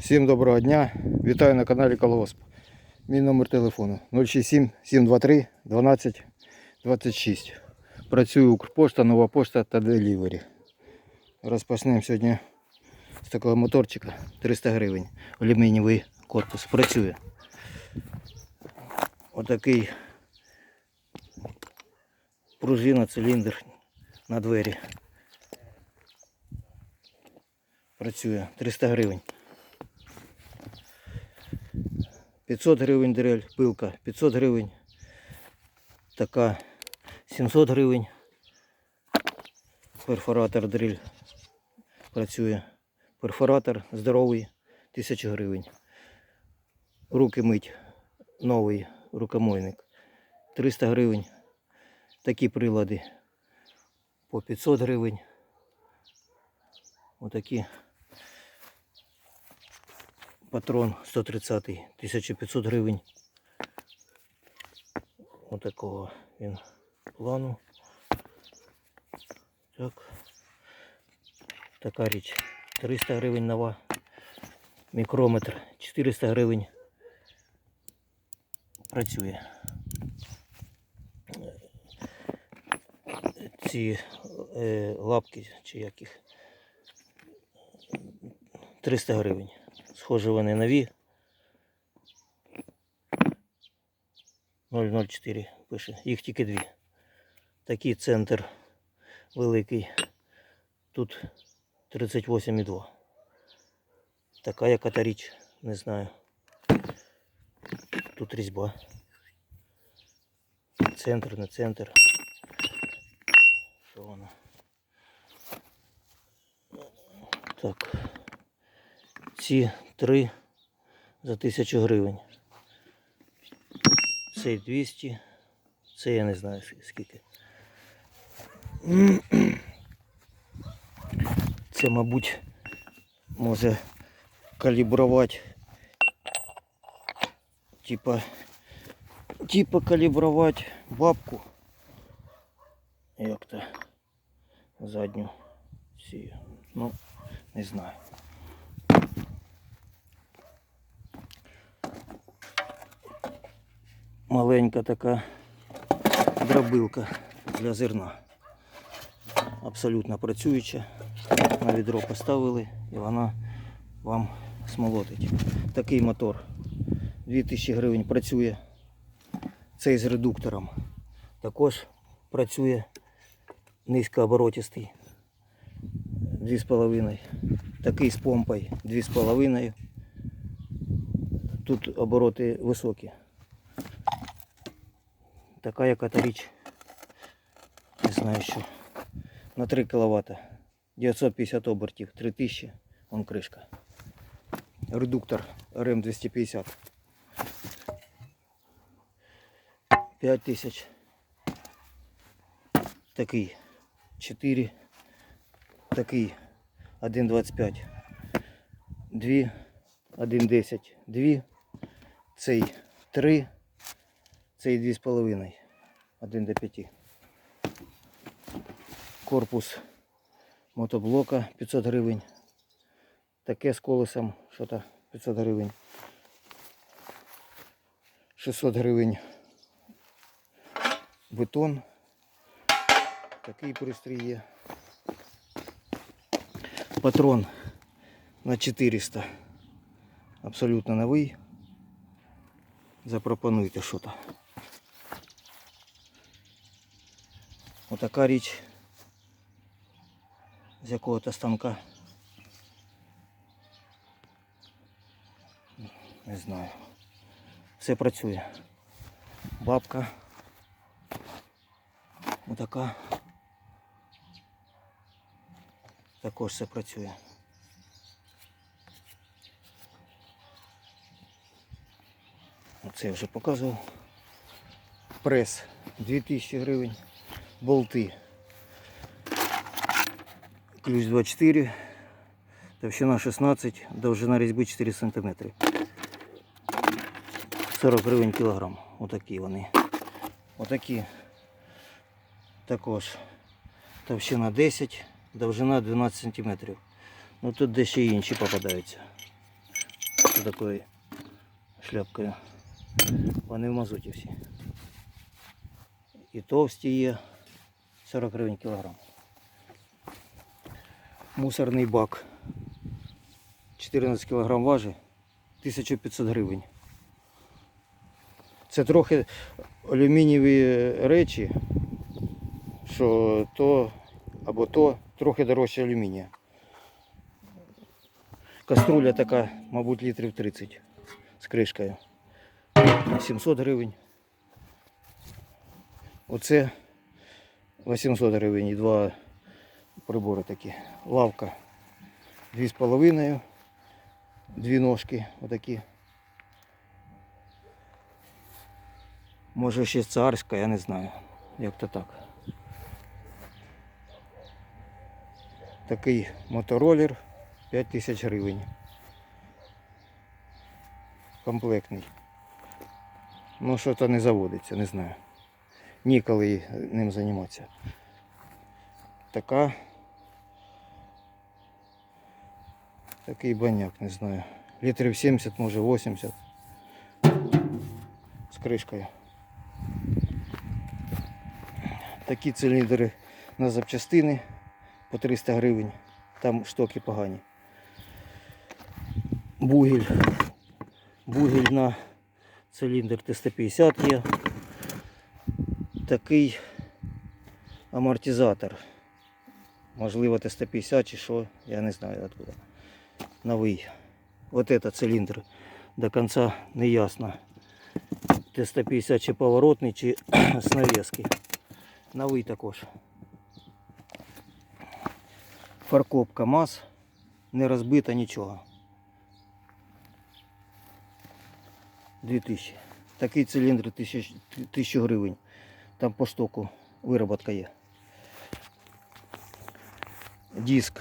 Всім доброго дня. Вітаю на каналі Колгосп. Мій номер телефону 067 723 12 26. Працюю Укрпошта, Нова пошта та Делівері. Розпочнемо сьогодні з такого моторчика 300 гривень. Алюмінієвий корпус. Працює. Отакий пружина, циліндр на двері. Працює 300 гривень. 500 гривень дрель, пилка 500 гривень. Така 700 гривень. Перфоратор дрель працює. Перфоратор здоровий 1000 гривень. Руки мить новий рукомойник 300 гривень. Такі прилади по 500 гривень. Отакі патрон 130 1500 гривень. Отакого він плану. Так. Така річ 300 гривень нова. Мікрометр 400 гривень. Працює. Ці е, лапки чи яких 300 гривень. Схоже, вони нові. 004 пише. Їх тільки дві. Такий центр великий. Тут 38,2. Така яка та річ, не знаю. Тут різьба. Центр, не центр. Що воно? Так. Ці три за тисячу гривень. Цей 200. Це я не знаю скільки. Це, мабуть, може калібрувати. Типа, типа калібрувати бабку. Як то задню сію. Ну, не знаю. Маленька така дробилка для зерна. Абсолютно працююча. На відро поставили і вона вам смолотить. Такий мотор 2000 гривень працює. Цей з редуктором. Також працює низькооборотистий 2,5. Такий з помпою 2,5. Тут обороти високі. Така яка-то річ. Не знаю що. На 3 кВт. 950 обертів. 3000. Вон кришка. Редуктор РМ 250. 5000. Такий 4. Такий 1,25. 2. 1,10. 2. Цей 3. Цей 2,5. 1 до 5. Корпус мотоблока 500 гривень. Таке з колесом, що то 500 гривень. 600 гривень. Бетон. Такий пристрій є. Патрон на 400. Абсолютно новий. Запропонуйте що. Отака річ з якого-то станка. Не знаю. Все працює. Бабка. Отака. Також все працює. Оце я вже показував. Прес 2000 гривень. Болти. Ключ 24. Товщина 16, довжина різьби 4 см. 40 гривень кілограм. Отакі вони. Отакі. Також товщина 10, довжина 12 см. Ну тут де ще й інші попадаються. такою шляпкою. Вони в мазуті всі. І товсті є 40 гривень кілограм. Мусорний бак 14 кг важить 1500 гривень. Це трохи алюмінієві речі, що то або то трохи дорожче алюмінія. Каструля така, мабуть, літрів 30 з кришкою. 700 гривень. Оце 800 гривень і два прибори такі. Лавка 2,5, дві ножки отакі. Може ще царська, я не знаю. Як то так. Такий мотороллер 5000 гривень. Комплектний. Ну що то не заводиться, не знаю. Ніколи ним займатися. Така. Такий баняк, не знаю. Літрів 70, може 80. З кришкою. Такі циліндри на запчастини по 300 гривень. Там штоки погані. Бугіль. Бугіль на циліндр Т-150 є. Такий амортизатор. Можливо, Т-150 чи що, я не знаю откуда. Новий. Вот это циліндр до конца не ясно. Т-150 чи поворотний, чи з навіски. Новий також. Фаркопка МАЗ. Не розбита нічого. 2000. Такий циліндр 1000, 1000 гривень. Там по штоку вироботка є. Диск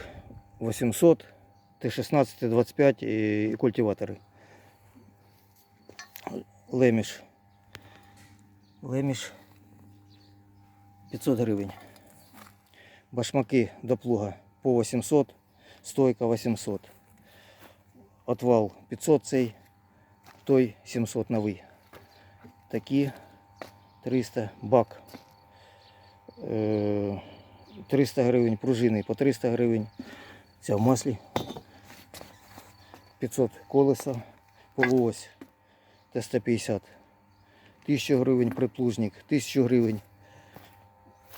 800, Т16, Т25 і культиватори. Леміш. Леміш 500 гривень. Башмаки до плуга по 800, стойка 800. Отвал 500 цей, той 700 новий. Такі 300 бак. Е, 300 гривень пружини по 300 гривень. Ця в маслі. 500 колеса, полуось Т-150. 1000 гривень приплужник, 1000 гривень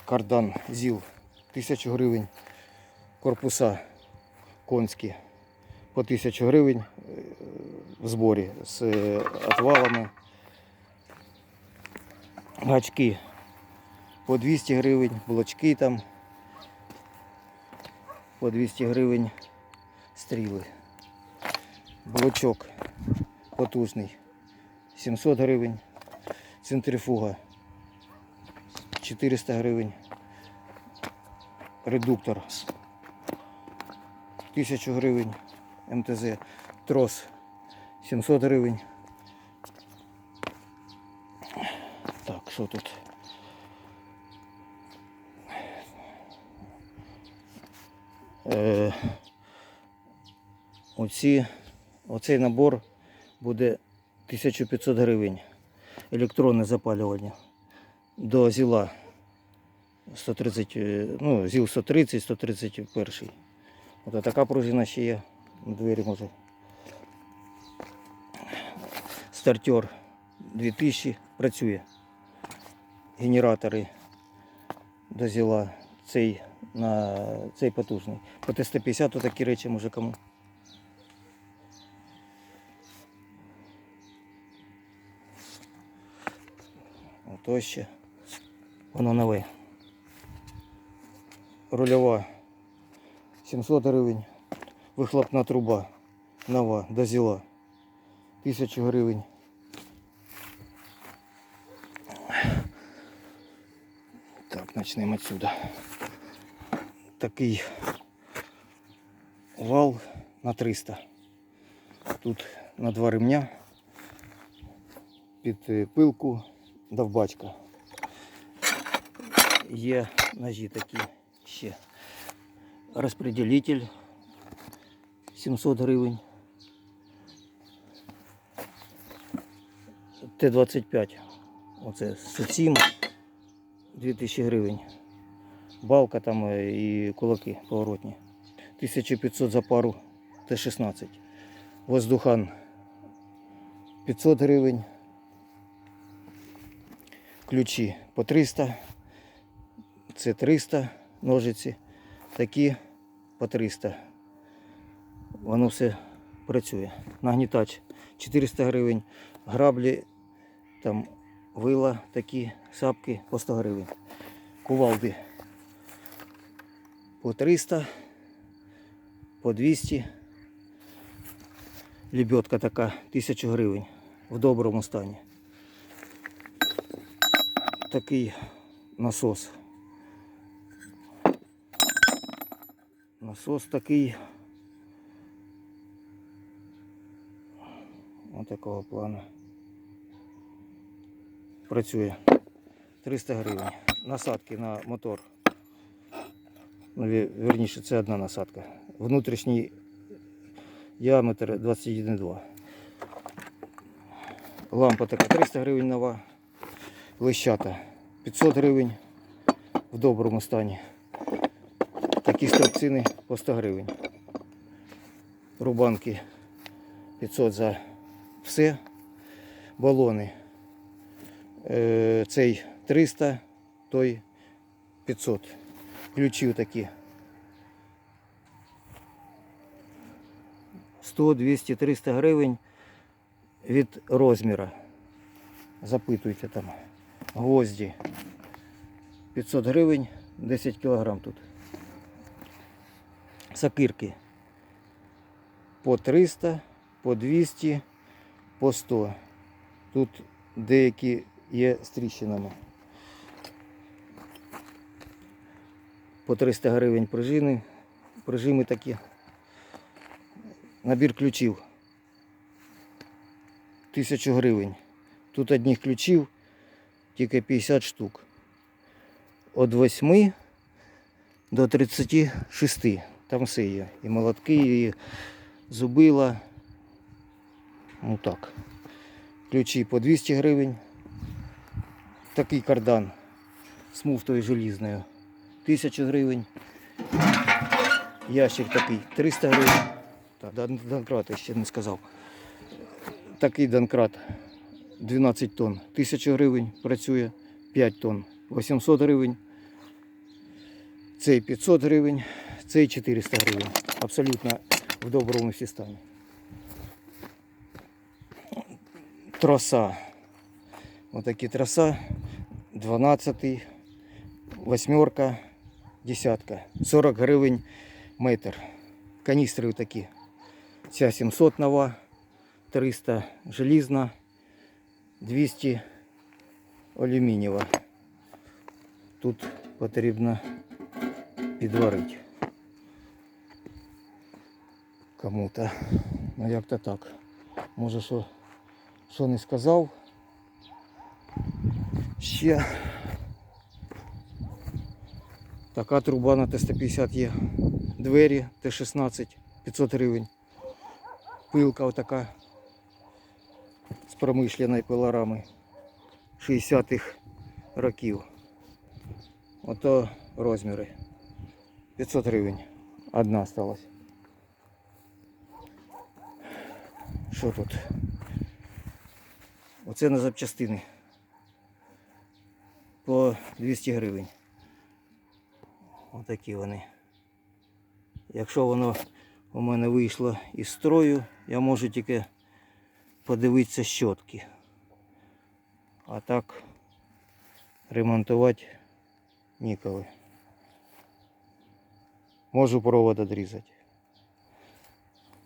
кардан ЗІЛ, 1000 гривень корпуса конські по 1000 гривень е, в зборі з е, отвалами. Гачки. По 200 гривень, блочки там. По 200 гривень стріли. Блочок потужний. 700 гривень, центрифуга. 400 гривень, редуктор. 1000 гривень, МТЗ, трос. 700 гривень. Так, що тут? Е, оці, оцей набор буде 1500 гривень. Електронне запалювання до ЗІЛа 130, е, ну, ЗІЛ 130, 131. Ось така пружина ще є. На двері може. Стартер 2000 працює. Генератори до ЗІЛа. Цей на цей потужний. По Т-150 такі речі може кому. Ото ще. Воно нове. Рульова 700 гривень. Вихлопна труба нова до зіла. 1000 гривень. Так, почнемо отсюда. Такий вал на 300. Тут на два ремня під е, пилку довбачка. Є ножі такі ще. Розпределитель 700 гривень. Т-25. Оце Сецім 2000 гривень. Балка там е, і кулаки поворотні. 1500 за пару Т-16. Воздухан 500 гривень. Ключі по 300. Це 300 ножиці. Такі по 300. Воно все працює. Нагнітач 400 гривень. Граблі, там вила такі, сапки по 100 гривень. Кувалди по 300, по 200. Лебедка така 1000 гривень в доброму стані. Такий насос. Насос такий. Ось такого плану. Працює. 300 гривень. Насадки на мотор. Ну, вірніше, це одна насадка. Внутрішній діаметр 21,2. Лампа така 300 гривень нова. Лещата 500 гривень в доброму стані. Такі струбцини по 100 гривень. Рубанки 500 за все. Балони. Е, цей 300, той 500. Ключі такі. 100, 200, 300 гривень від розміру. Запитуйте там. Гвозді. 500 гривень, 10 кілограм тут. Сакирки. По 300, по 200, по 100. Тут деякі є з тріщинами. По 300 гривень пружини, прижими такі. Набір ключів. 1000 гривень. Тут одних ключів тільки 50 штук. Від 8 до 36. Там все є. І молотки, і зубила. Ну так. Ключі по 200 гривень. Такий кардан з муфтою желізною. 1000 гривень. Ящик такий 300 гривень. Так, Донкрат я ще не сказав. Такий донкрат 12 тонн. 1000 гривень працює 5 тонн. 800 гривень. Цей 500 гривень, цей 400 гривень. Абсолютно в доброму всі стані. Троса. Отакі троса. 12, восьмерка, десятка. 40 гривень метр. Каністри такі. Ця 700 нова, 300 желізна, 200 алюмінієва. Тут потрібно підварити. Кому-то. Ну як то так. Може що, що не сказав. Ще така труба на Т-150 є. Двері Т-16 500 гривень. Пилка отака з промишленої пилорами 60-х років. Ото розміри. 500 гривень. Одна осталась. Що тут? Оце на запчастини. По 200 гривень. Отакі вони. Якщо воно у мене вийшло із строю, я можу тільки подивитися щотки. А так ремонтувати ніколи. Можу провод відрізати.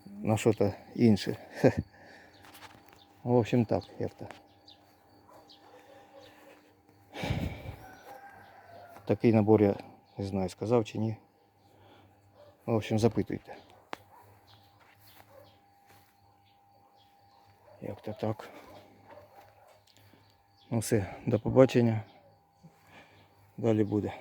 На що-то інше. В общем так, як-то. Такий набор я не знаю, сказав чи ні. В общем, запитуйте. Як то так. Ну все, до побачення. Далі буде.